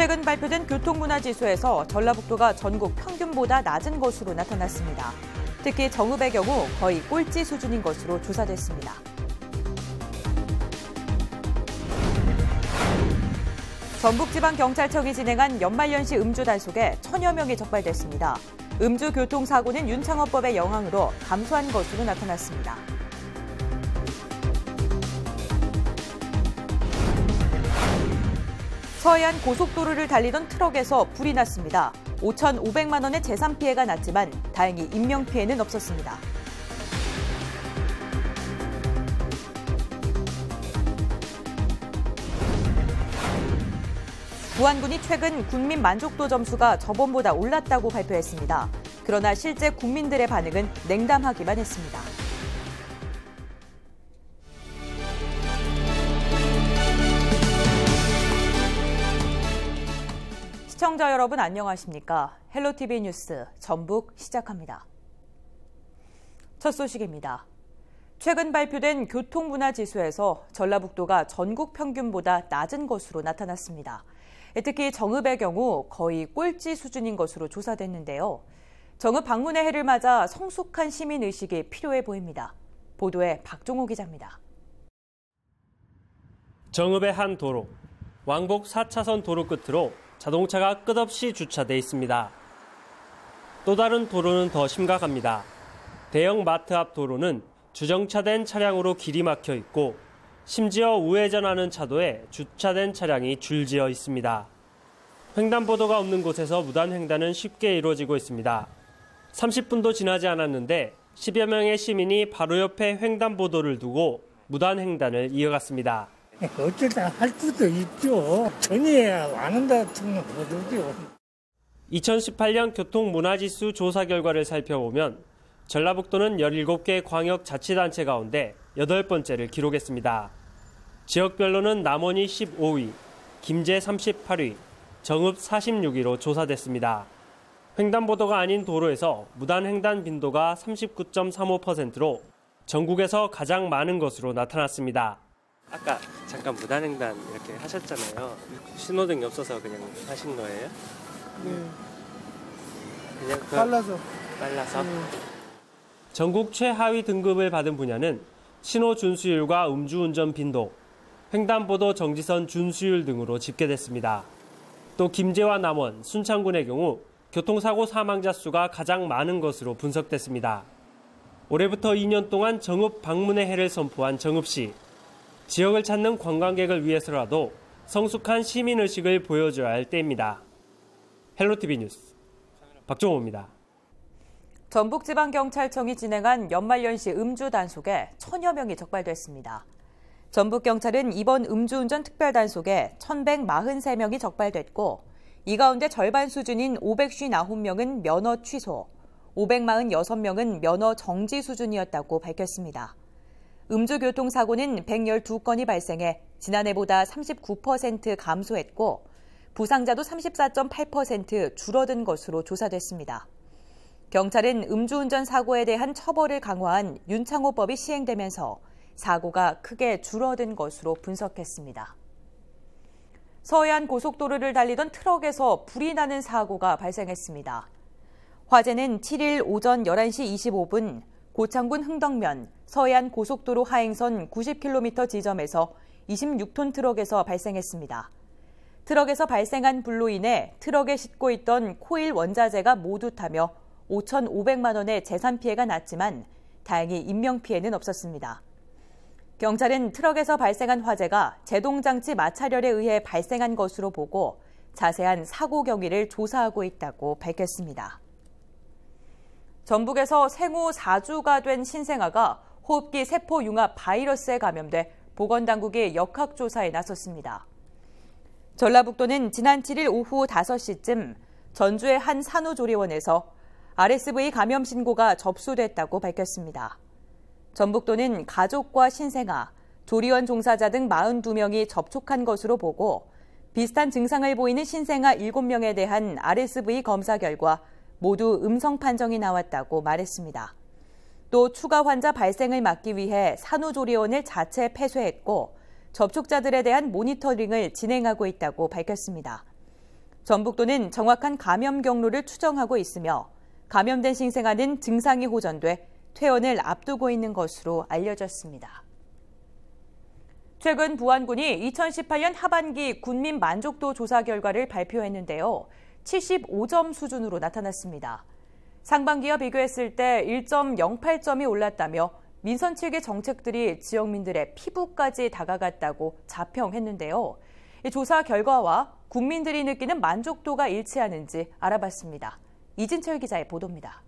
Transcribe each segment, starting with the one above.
최근 발표된 교통문화지수에서 전라북도가 전국 평균보다 낮은 것으로 나타났습니다. 특히 정읍의 경우 거의 꼴찌 수준인 것으로 조사됐습니다. 전북지방경찰청이 진행한 연말연시 음주 단속에 천여 명이 적발됐습니다. 음주 교통사고는 윤창호법의 영향으로 감소한 것으로 나타났습니다. 서해안 고속도로를 달리던 트럭에서 불이 났습니다. 5,500만 원의 재산 피해가 났지만 다행히 인명 피해는 없었습니다. 무안군이 최근 국민 만족도 점수가 저번보다 올랐다고 발표했습니다. 그러나 실제 국민들의 반응은 냉담하기만 했습니다. 여러분 안녕하십니까? 헬로티비 뉴스 전북 시작합니다. 첫 소식입니다. 최근 발표된 교통문화지수에서 전라북도가 전국 평균보다 낮은 것으로 나타났습니다. 특히 정읍의 경우 거의 꼴찌 수준인 것으로 조사됐는데요. 정읍 방문의 해를 맞아 성숙한 시민 의식이 필요해 보입니다. 보도에 박종호 기자입니다. 정읍의 한 도로, 왕복 4차선 도로 끝으로 자동차가 끝없이 주차돼 있습니다. 또 다른 도로는 더 심각합니다. 대형 마트 앞 도로는 주정차된 차량으로 길이 막혀 있고 심지어 우회전하는 차도에 주차된 차량이 줄지어 있습니다. 횡단보도가 없는 곳에서 무단 횡단은 쉽게 이루어지고 있습니다. 30분도 지나지 않았는데 10여 명의 시민이 바로 옆에 횡단보도를 두고 무단 횡단을 이어갔습니다. 어쩌다 할 수도 있죠. 전혀야 안 한다 건 모르죠. 2018년 교통문화지수 조사 결과를 살펴보면 전라북도는 17개 광역자치단체 가운데 8번째를 기록했습니다. 지역별로는 남원이 15위, 김제 38위, 정읍 46위로 조사됐습니다. 횡단보도가 아닌 도로에서 무단 횡단 빈도가 39.35%로 전국에서 가장 많은 것으로 나타났습니다. 아까 잠깐 무단 횡단 이렇게 하셨잖아요. 신호등이 없어서 그냥 하신 거예요? 네. 그냥 그 빨라서. 빨라서? 네. 전국 최하위 등급을 받은 분야는 신호 준수율과 음주운전 빈도, 횡단보도 정지선 준수율 등으로 집계됐습니다. 또 김제와 남원, 순창군의 경우 교통사고 사망자 수가 가장 많은 것으로 분석됐습니다. 올해부터 2년 동안 정읍 방문의 해를 선포한 정읍시. 지역을 찾는 관광객을 위해서라도 성숙한 시민의식을 보여줘야 할 때입니다. 헬로티비 뉴스 박종호입니다. 전북지방경찰청이 진행한 연말연시 음주 단속에 천여 명이 적발됐습니다. 전북경찰은 이번 음주운전 특별단속에 1,143명이 적발됐고 이 가운데 절반 수준인 559명은 면허 취소, 546명은 면허 정지 수준이었다고 밝혔습니다. 음주교통사고는 112건이 발생해 지난해보다 39% 감소했고 부상자도 34.8% 줄어든 것으로 조사됐습니다. 경찰은 음주운전 사고에 대한 처벌을 강화한 윤창호법이 시행되면서 사고가 크게 줄어든 것으로 분석했습니다. 서해안 고속도로를 달리던 트럭에서 불이 나는 사고가 발생했습니다. 화재는 7일 오전 11시 25분 고창군 흥덕면 서해안 고속도로 하행선 90km 지점에서 26톤 트럭에서 발생했습니다. 트럭에서 발생한 불로 인해 트럭에 싣고 있던 코일 원자재가 모두 타며 5,500만 원의 재산 피해가 났지만 다행히 인명 피해는 없었습니다. 경찰은 트럭에서 발생한 화재가 제동장치 마찰열에 의해 발생한 것으로 보고 자세한 사고 경위를 조사하고 있다고 밝혔습니다. 전북에서 생후 4주가 된 신생아가 호흡기 세포 융합 바이러스에 감염돼 보건당국이 역학조사에 나섰습니다. 전라북도는 지난 7일 오후 5시쯤 전주의 한 산후조리원에서 RSV 감염 신고가 접수됐다고 밝혔습니다. 전북도는 가족과 신생아, 조리원 종사자 등 42명이 접촉한 것으로 보고 비슷한 증상을 보이는 신생아 7명에 대한 RSV 검사 결과 모두 음성 판정이 나왔다고 말했습니다. 또 추가 환자 발생을 막기 위해 산후조리원을 자체 폐쇄했고 접촉자들에 대한 모니터링을 진행하고 있다고 밝혔습니다. 전북도는 정확한 감염 경로를 추정하고 있으며 감염된 신생아는 증상이 호전돼 퇴원을 앞두고 있는 것으로 알려졌습니다. 최근 부안군이 2018년 하반기 군민 만족도 조사 결과를 발표했는데요. 75점 수준으로 나타났습니다. 상반기와 비교했을 때 1.08점이 올랐다며 민선 측의 정책들이 지역민들의 피부까지 다가갔다고 자평했는데요. 조사 결과와 국민들이 느끼는 만족도가 일치하는지 알아봤습니다. 이진철 기자의 보도입니다.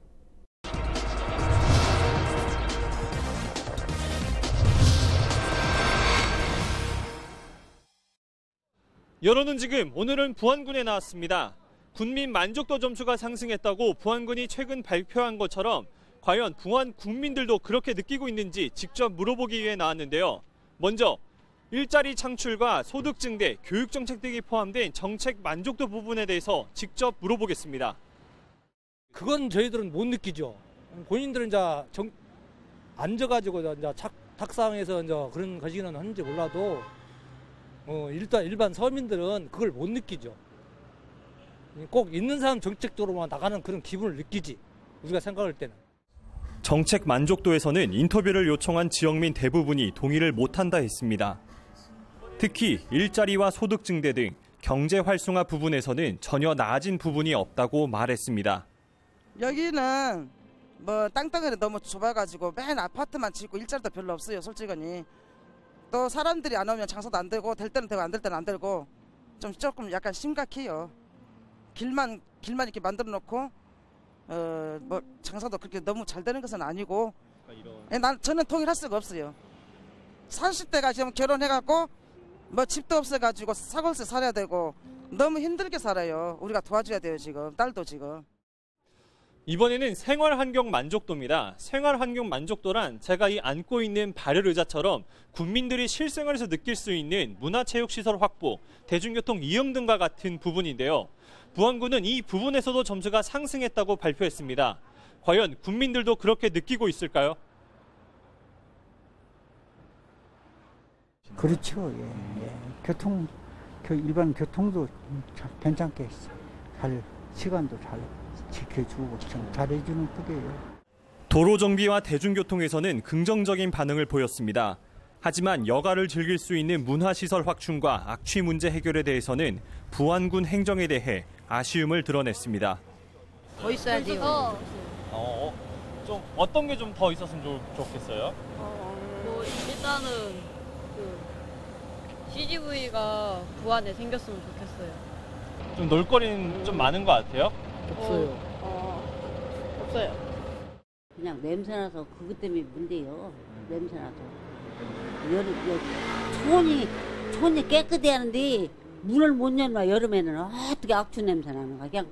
여론은 지금 오늘은 부안군에 나왔습니다. 군민 만족도 점수가 상승했다고 부안군이 최근 발표한 것처럼 과연 부안 국민들도 그렇게 느끼고 있는지 직접 물어보기 위해 나왔는데요. 먼저 일자리 창출과 소득 증대, 교육 정책 등이 포함된 정책 만족도 부분에 대해서 직접 물어보겠습니다. 그건 저희들은 못 느끼죠. 본인들은 이제 정, 앉아가지고 이제 착, 탁상에서 이제 그런 것이는 하는지 몰라도 어, 일단 일반 서민들은 그걸 못 느끼죠. 꼭 있는 사람 정책적으로만 나가는 그런 기분을 느끼지. 우리가 생각할 때는. 정책 만족도에서는 인터뷰를 요청한 지역민 대부분이 동의를 못한다 했습니다. 특히 일자리와 소득 증대 등 경제 활성화 부분에서는 전혀 나아진 부분이 없다고 말했습니다. 여기는 뭐 땅덩어리 너무 좁아가지고 맨 아파트만 짓고 일자리도 별로 없어요 솔직히 또 사람들이 안 오면 장사도 안 되고 될 때는 되고 안 될 때는 안 되고 좀 조금 약간 심각해요 길만 길만 이렇게 만들어 놓고 어 뭐 장사도 그렇게 너무 잘 되는 것은 아니고 예, 난 저는 통일할 수가 없어요. 30대가 지금 결혼해갖고 뭐 집도 없어가지고 사골세 살아야 되고 너무 힘들게 살아요. 우리가 도와줘야 돼요 지금. 딸도 지금. 이번에는 생활 환경 만족도입니다. 생활 환경 만족도란 제가 이 안고 있는 발열 의자처럼 국민들이 실생활에서 느낄 수 있는 문화체육시설 확보, 대중교통 이용 등과 같은 부분인데요. 부안군은 이 부분에서도 점수가 상승했다고 발표했습니다. 과연 국민들도 그렇게 느끼고 있을까요? 그렇죠. 예, 예. 교통, 일반 교통도 괜찮게 잘 시간도 잘 지켜주고 좀 잘해주는 뿐이에요. 도로 정비와 대중교통에서는 긍정적인 반응을 보였습니다. 하지만 여가를 즐길 수 있는 문화시설 확충과 악취 문제 해결에 대해서는 부안군 행정에 대해 아쉬움을 드러냈습니다. 더 있어야 돼요. 어, 어, 좀 어떤 게 좀 더 있었으면 좋, 좋겠어요? 어, 뭐 일단은 그 CGV가 부안에 생겼으면 좋겠어요. 좀 놀거리는 좀 많은 것 같아요. 없어요. 어, 없어요. 그냥 냄새나서 그것 때문에 문제요. 냄새나서. 여름, 여, 촌이, 촌이 깨끗해 하는데 문을 못 열면 여름에는 어떻게 악취 냄새 나는 거야. 그냥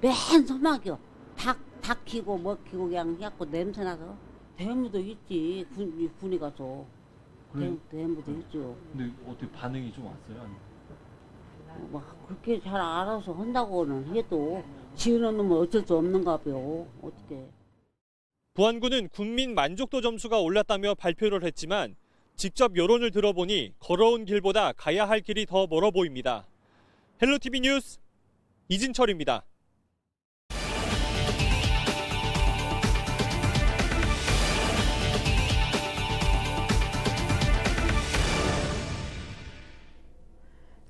맨 소막이요. 닭, 닭 키고 뭐 키고 그냥 해갖고 냄새 나서. 대무도 있지. 군, 군에 가서. 그래. 대무도 있죠. 근데 어떻게 반응이 좀 왔어요? 어, 막 그렇게 잘 알아서 한다고는 해도 지으는 놈은 어쩔 수 없는가 봐요. 어떻게. 부안군은 국민 만족도 점수가 올랐다며 발표를 했지만 직접 여론을 들어보니 걸어온 길보다 가야 할 길이 더 멀어 보입니다. 헬로티비 뉴스 이진철입니다.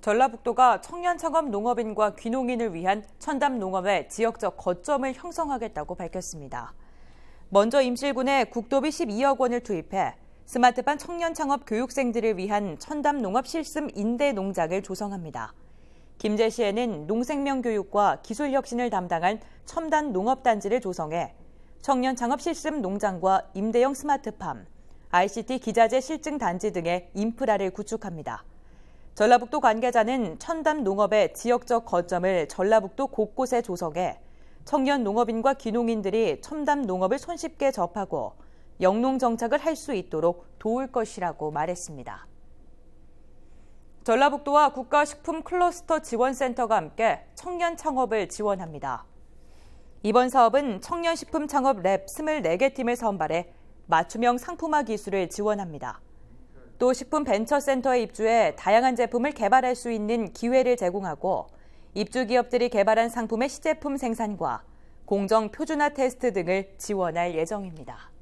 전라북도가 청년 창업 농업인과 귀농인을 위한 천담 농업의 지역적 거점을 형성하겠다고 밝혔습니다. 먼저 임실군에 국도비 12억 원을 투입해 스마트반 청년 창업 교육생들을 위한 천담 농업 실습 임대 농장을 조성합니다. 김제시에는 농생명 교육과 기술 혁신을 담당한 첨단 농업 단지를 조성해 청년 창업 실습 농장과 임대형 스마트팜, ICT 기자재 실증 단지 등의 인프라를 구축합니다. 전라북도 관계자는 첨단 농업의 지역적 거점을 전라북도 곳곳에 조성해 청년 농업인과 귀농인들이 첨단 농업을 손쉽게 접하고 영농 정착을 할 수 있도록 도울 것이라고 말했습니다. 전라북도와 국가식품 클러스터 지원센터가 함께 청년 창업을 지원합니다. 이번 사업은 청년식품 창업 랩 24개 팀을 선발해 맞춤형 상품화 기술을 지원합니다. 또 식품 벤처센터에 입주해 다양한 제품을 개발할 수 있는 기회를 제공하고 입주 기업들이 개발한 상품의 시제품 생산과 공정 표준화 테스트 등을 지원할 예정입니다.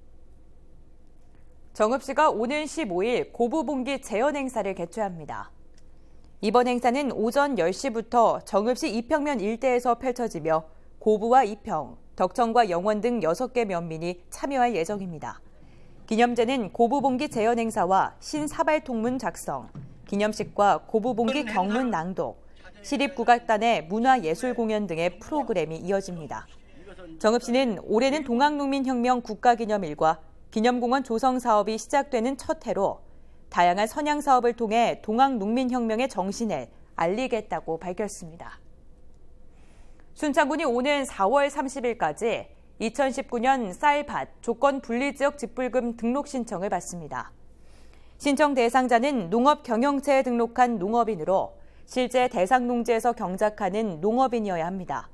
정읍 시가 오는 15일 고부봉기 재현 행사를 개최합니다. 이번 행사는 오전 10시부터 정읍시 이평면 일대에서 펼쳐지며 고부와 이평, 덕천과 영원 등 6개 면민이 참여할 예정입니다. 기념제는 고부봉기 재현 행사와 신사발통문 작성, 기념식과 고부봉기 경문 낭독, 시립국악단의 문화예술 공연 등의 프로그램이 이어집니다. 정읍시는 올해는 동학농민혁명 국가기념일과 기념공원 조성 사업이 시작되는 첫 해로 다양한 선양 사업을 통해 동학 농민혁명의 정신을 알리겠다고 밝혔습니다. 순창군이 오는 4월 30일까지 2019년 쌀밭 조건 분리지역 직불금 등록 신청을 받습니다. 신청 대상자는 농업 경영체에 등록한 농업인으로 실제 대상 농지에서 경작하는 농업인이어야 합니다.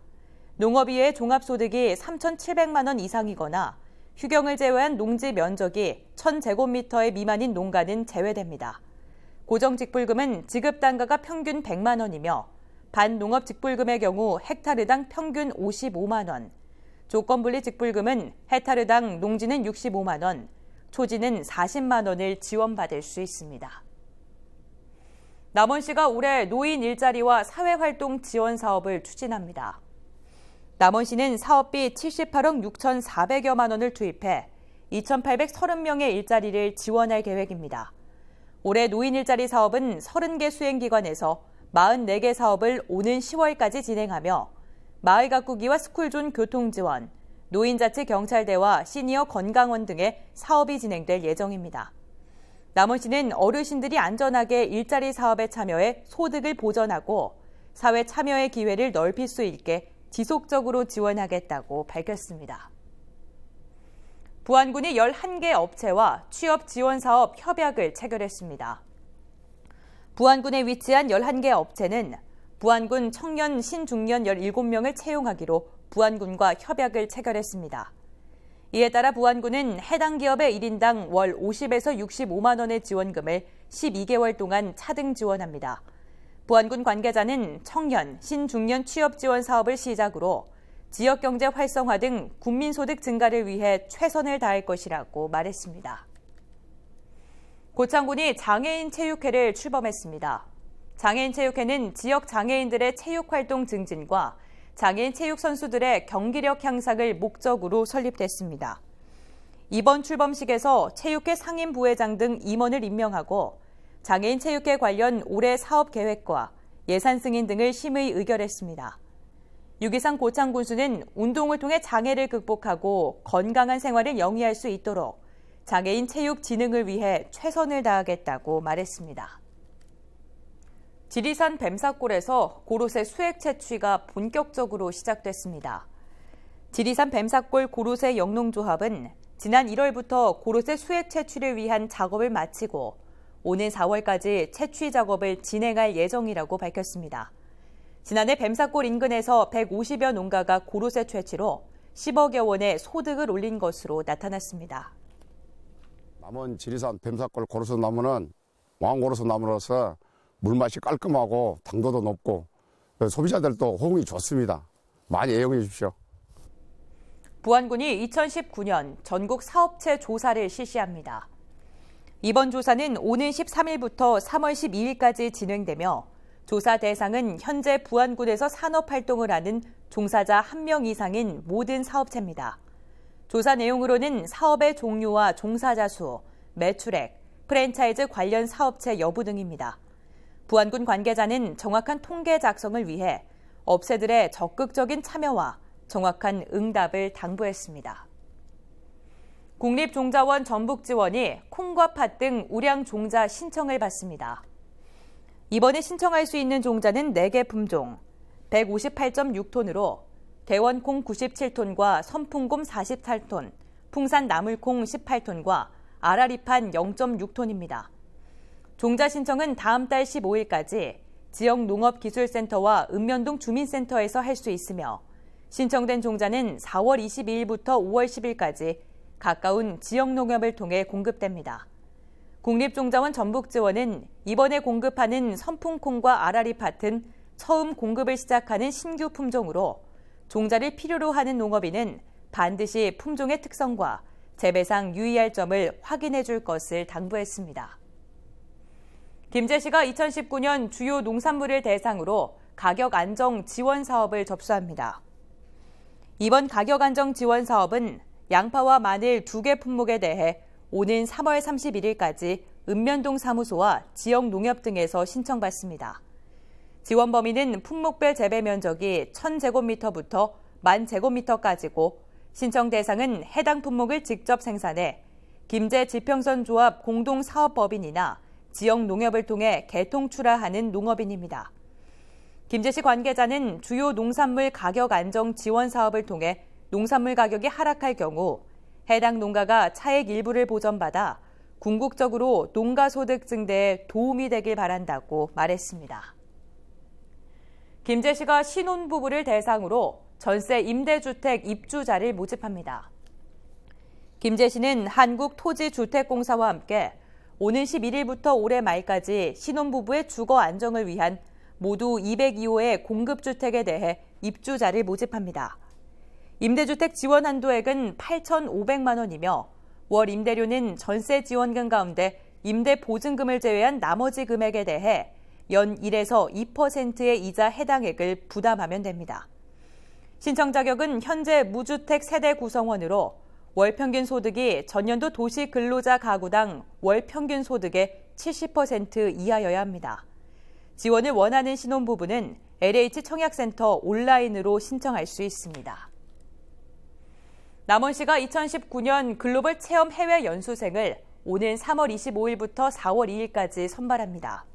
농업이의 종합소득이 3,700만 원 이상이거나 휴경을 제외한 농지 면적이 1,000제곱미터의 미만인 농가는 제외됩니다. 고정직불금은 지급 단가가 평균 100만 원이며 반농업 직불금의 경우 헥타르당 평균 55만 원, 조건분리 직불금은 헥타르당 농지는 65만 원, 초지는 40만 원을 지원받을 수 있습니다. 남원시가 올해 노인 일자리와 사회활동 지원 사업을 추진합니다. 남원시는 사업비 78억 6,400여만 원을 투입해 2,830명의 일자리를 지원할 계획입니다. 올해 노인 일자리 사업은 30개 수행기관에서 44개 사업을 오는 10월까지 진행하며 마을 가꾸기와 스쿨존 교통 지원, 노인자치 경찰대와 시니어 건강원 등의 사업이 진행될 예정입니다. 남원시는 어르신들이 안전하게 일자리 사업에 참여해 소득을 보전하고 사회 참여의 기회를 넓힐 수 있게 지속적으로 지원하겠다고 밝혔습니다. 부안군이 11개 업체와 취업 지원 사업 협약을 체결했습니다. 부안군에 위치한 11개 업체는 부안군 청년 신중년 17명을 채용하기로 부안군과 협약을 체결했습니다. 이에 따라 부안군은 해당 기업의 1인당 월 50에서 65만 원의 지원금을 12개월 동안 차등 지원합니다. 부안군 관계자는 청년, 신중년 취업 지원 사업을 시작으로 지역 경제 활성화 등 국민 소득 증가를 위해 최선을 다할 것이라고 말했습니다. 고창군이 장애인 체육회를 출범했습니다. 장애인 체육회는 지역 장애인들의 체육 활동 증진과 장애인 체육 선수들의 경기력 향상을 목적으로 설립됐습니다. 이번 출범식에서 체육회 상임 부회장 등 임원을 임명하고 장애인 체육회 관련 올해 사업 계획과 예산 승인 등을 심의 의결했습니다. 유기상 고창 군수는 운동을 통해 장애를 극복하고 건강한 생활을 영위할 수 있도록 장애인 체육 진흥을 위해 최선을 다하겠다고 말했습니다. 지리산 뱀사골에서 고로쇠 수액 채취가 본격적으로 시작됐습니다. 지리산 뱀사골 고로쇠 영농조합은 지난 1월부터 고로쇠 수액 채취를 위한 작업을 마치고 오는 4월까지 채취 작업을 진행할 예정이라고 밝혔습니다. 지난해 뱀사골 인근에서 150여 농가가 고로쇠 채취로 10억여 원의 소득을 올린 것으로 나타났습니다. 남은 지리산 뱀사골 고로쇠 나무는 왕고로쇠 나무로서 물맛이 깔끔하고 당도도 높고 소비자들도 호응이 좋습니다. 많이 애용해 주십시오. 부안군이 2019년 전국 사업체 조사를 실시합니다. 이번 조사는 오는 13일부터 3월 12일까지 진행되며 조사 대상은 현재 부안군에서 산업 활동을 하는 종사자 1명 이상인 모든 사업체입니다. 조사 내용으로는 사업의 종류와 종사자 수, 매출액, 프랜차이즈 관련 사업체 여부 등입니다. 부안군 관계자는 정확한 통계 작성을 위해 업체들의 적극적인 참여와 정확한 응답을 당부했습니다. 국립종자원 전북지원이 콩과 팥 등 우량 종자 신청을 받습니다. 이번에 신청할 수 있는 종자는 4개 품종, 158.6톤으로 대원콩 97톤과 선풍곰 48톤, 풍산 나물콩 18톤과 아라리판 0.6톤입니다. 종자 신청은 다음 달 15일까지 지역 농업기술센터와 읍면동 주민센터에서 할 수 있으며 신청된 종자는 4월 22일부터 5월 10일까지 가까운 지역 농협을 통해 공급됩니다. 국립종자원 전북지원은 이번에 공급하는 선풍콩과 아라리팥은 처음 공급을 시작하는 신규 품종으로 종자를 필요로 하는 농업인은 반드시 품종의 특성과 재배상 유의할 점을 확인해 줄 것을 당부했습니다. 김제시가 2019년 주요 농산물을 대상으로 가격 안정 지원 사업을 접수합니다. 이번 가격 안정 지원 사업은 양파와 마늘 두 개 품목에 대해 오는 3월 31일까지 읍면동 사무소와 지역 농협 등에서 신청받습니다. 지원 범위는 품목별 재배 면적이 1000제곱미터부터 10,000제곱미터까지고 신청 대상은 해당 품목을 직접 생산해 김제 지평선 조합 공동 사업법인이나 지역 농협을 통해 개통 출하하는 농업인입니다. 김제시 관계자는 주요 농산물 가격 안정 지원 사업을 통해 농산물 가격이 하락할 경우 해당 농가가 차액 일부를 보전받아 궁극적으로 농가 소득 증대에 도움이 되길 바란다고 말했습니다. 김제시가 신혼부부를 대상으로 전세 임대주택 입주자를 모집합니다. 김제시는 한국토지주택공사와 함께 오는 11일부터 올해 말까지 신혼부부의 주거 안정을 위한 모두 202호의 공급주택에 대해 입주자를 모집합니다. 임대주택 지원 한도액은 8,500만 원이며 월 임대료는 전세 지원금 가운데 임대 보증금을 제외한 나머지 금액에 대해 연 1에서 2%의 이자 해당액을 부담하면 됩니다. 신청 자격은 현재 무주택 세대 구성원으로 월 평균 소득이 전년도 도시 근로자 가구당 월 평균 소득의 70% 이하여야 합니다. 지원을 원하는 신혼부부는 LH 청약센터 온라인으로 신청할 수 있습니다. 남원시가 2019년 글로벌 체험 해외 연수생을 오는 3월 25일부터 4월 2일까지 선발합니다.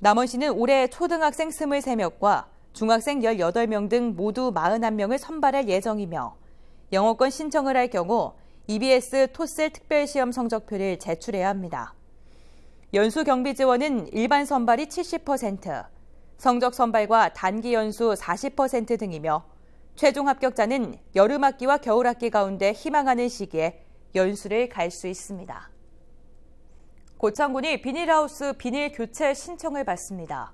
남원시는 올해 초등학생 23명과 중학생 18명 등 모두 41명을 선발할 예정이며 영어권 신청을 할 경우 EBS 토셀 특별시험 성적표를 제출해야 합니다. 연수 경비 지원은 일반 선발이 70%, 성적 선발과 단기 연수 40% 등이며 최종 합격자는 여름 학기와 겨울 학기 가운데 희망하는 시기에 연수를 갈 수 있습니다. 고창군이 비닐하우스 비닐 교체 신청을 받습니다.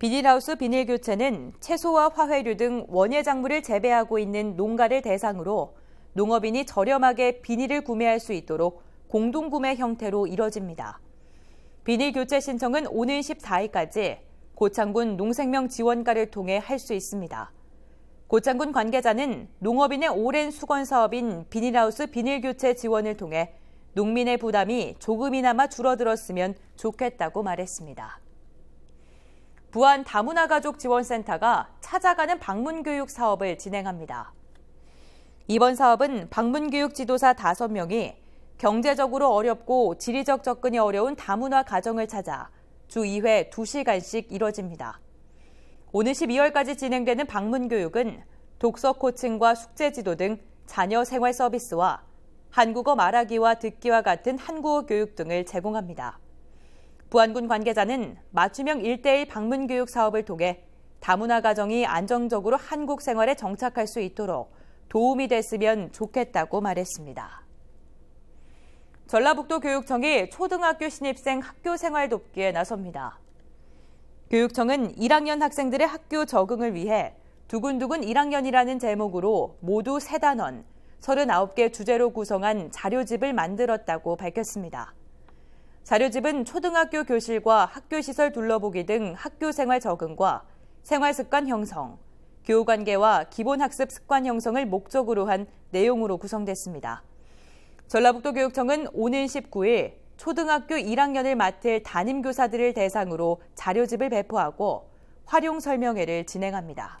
비닐하우스 비닐 교체는 채소와 화훼류 등 원예 작물을 재배하고 있는 농가를 대상으로 농업인이 저렴하게 비닐을 구매할 수 있도록 공동구매 형태로 이뤄집니다. 비닐 교체 신청은 오는 14일까지 고창군 농생명 지원과를 통해 할 수 있습니다. 고창군 관계자는 농업인의 오랜 수건 사업인 비닐하우스 비닐 교체 지원을 통해 농민의 부담이 조금이나마 줄어들었으면 좋겠다고 말했습니다. 부안 다문화 가족 지원센터가 찾아가는 방문 교육 사업을 진행합니다. 이번 사업은 방문 교육 지도사 5명이 경제적으로 어렵고 지리적 접근이 어려운 다문화 가정을 찾아 주 2회 2시간씩 이뤄집니다. 오는 12월까지 진행되는 방문 교육은 독서 코칭과 숙제 지도 등 자녀 생활 서비스와 한국어 말하기와 듣기와 같은 한국어 교육 등을 제공합니다. 부안군 관계자는 맞춤형 1대1 방문 교육 사업을 통해 다문화 가정이 안정적으로 한국 생활에 정착할 수 있도록 도움이 됐으면 좋겠다고 말했습니다. 전라북도 교육청이 초등학교 신입생 학교 생활 돕기에 나섭니다. 교육청은 1학년 학생들의 학교 적응을 위해 두근두근 1학년이라는 제목으로 모두 3단원, 39개 주제로 구성한 자료집을 만들었다고 밝혔습니다. 자료집은 초등학교 교실과 학교시설 둘러보기 등 학교 생활 적응과 생활 습관 형성, 교우 관계와 기본 학습 습관 형성을 목적으로 한 내용으로 구성됐습니다. 전라북도 교육청은 오는 19일 초등학교 1학년을 맡을 담임교사들을 대상으로 자료집을 배포하고 활용 설명회를 진행합니다.